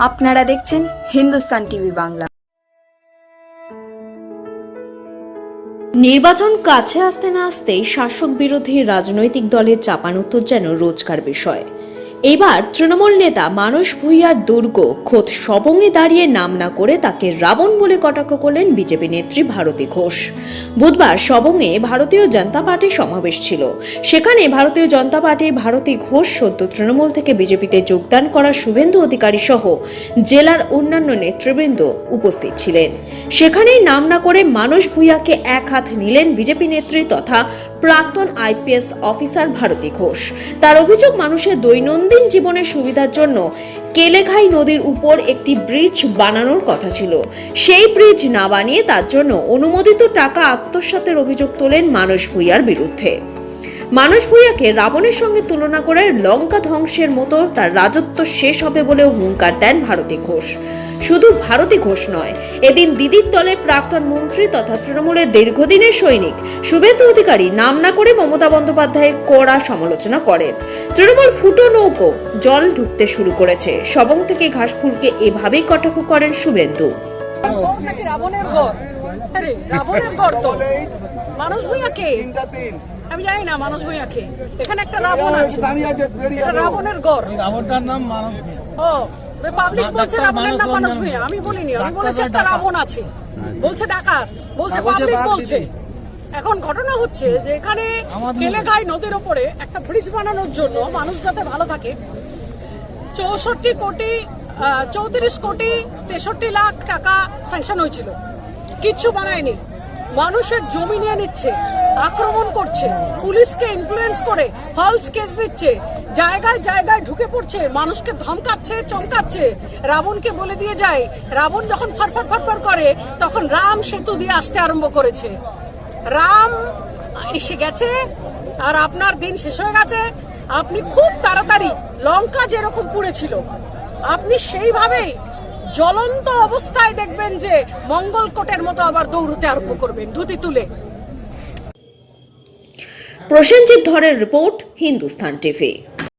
আপনারা দেখছেন হিন্দুস্তান টিভি বাংলা। নির্বাচন কাছে আসতে না আসতেই শাসক বিরোধী রাজনৈতিক দলের চাপানোত্তর যেন রোজকার বিষয়। এবার তৃণমূল নেতা মানস ভূঁইয়ার দুর্গ খোদ সবঙ্গে দাঁড়িয়ে নাম না করে তাকে রাবণ বলে কটাক্ষ করলেন বিজেপি নেত্রী ভারতী ঘোষ। বুধবার সবঙ্গে ভারতীয় জনতা পার্টির সমাবেশ ছিল। সেখানে ভারতীয় জনতা পার্টির ভারতী ঘোষ সদ্য তৃণমূল থেকে বিজেপিতে যোগদান করা শুভেন্দু অধিকারী সহ জেলার অন্যান্য নেতৃবৃন্দ উপস্থিত ছিলেন। সেখানেই নাম না করে মানস ভূঁইয়াকে এক হাত নিলেন বিজেপি নেত্রী তথা প্রাক্তন আইপিএস অফিসার ভারতী ঘোষ। তার অভিযোগ, মানুষের দৈনন্দিন জীবনের সুবিধার জন্য কেলেঘাই নদীর উপর একটি ব্রিজ বানানোর কথা ছিল। সেই ব্রিজ না বানিয়ে তার জন্য অনুমোদিত টাকা আত্মসাতের অভিযোগ তোলেন মানস ভূঁইয়ার বিরুদ্ধে। মানস ভূঁইয়াকে রাবণের সঙ্গে তুলনা করে লঙ্কা ধ্বংসের মতো তার রাজত্ব শেষ হবে বলেও হুঙ্কার দেন ভারতী ঘোষ। শুধু ভারতী ঘোষ নয় এদিন দিদির দলের প্রাক্তন মন্ত্রী তথা তৃণমূলের দীর্ঘদিনের সৈনিক শুভেন্দু অধিকারী নাম না করে মমতা বন্দ্যোপাধ্যায়ের কড়া সমালোচনা করেন। তৃণমূল ফুটো নৌকো জল ঢুকতে শুরু করেছে। সবং থেকে ঘাসফুলকে এভাবেই কটাক্ষ করেন শুভেন্দু। রাবণের ঘর। আরে রাবণের ঘর তো। মানুষ ভূঁইয়াকে আমি জানি না মানুষ ভূঁইয়াকে এখানে একটা রাবণ আছে। এটা রাবণের ঘর। রাবণটার নাম ভূঁইয়া। ও পাবলিক বলছে রাবণের নাম মানুষ মানুষ ভূঁইয়া আমি বলিনি আমি বলেছি একটা। রাবণ আছে বলছে ডাকাত বলছে পাবলিক বলছে। এখন ঘটনা হচ্ছে যে এখানে কেলেঘাই নদীর ওপরে একটা ব্রিজ বানানোর জন্য মানুষ যাতে ভালো থাকে চৌষট্টি কোটি চৌত্রিশ কোটি তেষট্টি লাখ টাকা স্যাংশন হয়েছিল। কিচ্ছু বানায়নি। মানুষের জমি নিয়ে নিচ্ছে, আক্রমণ করছে, পুলিশকে ইনফ্লুয়েন্স করে ফলস কেস দিচ্ছে, জায়গায় জায়গায় ঢুকে পড়ছে, মানুষকে ধমকাচ্ছে, চমকাচ্ছে। রাবণকে বলে দিয়ে যায়, রাবণ যখন ফরফর ফরফর করে, তখন রাম সেতু দিয়ে আসতে আরম্ভ করেছে। রাম এসে গেছে, আর আপনার দিন শেষ হয়ে গেছে। আপনি খুব তাড়াতাড়ি লঙ্কা যেরকম পুড়েছিল, আপনি সেইভাবেই জ্বলন্ত অবস্থায় দেখবেন যে মঙ্গলকোটের মতো আবার দৌড়তে আরম্ভ করবেন, ধুতি তুলে। প্রসেনজিৎ ধরের রিপোর্ট, হিন্দুস্তান টিভি।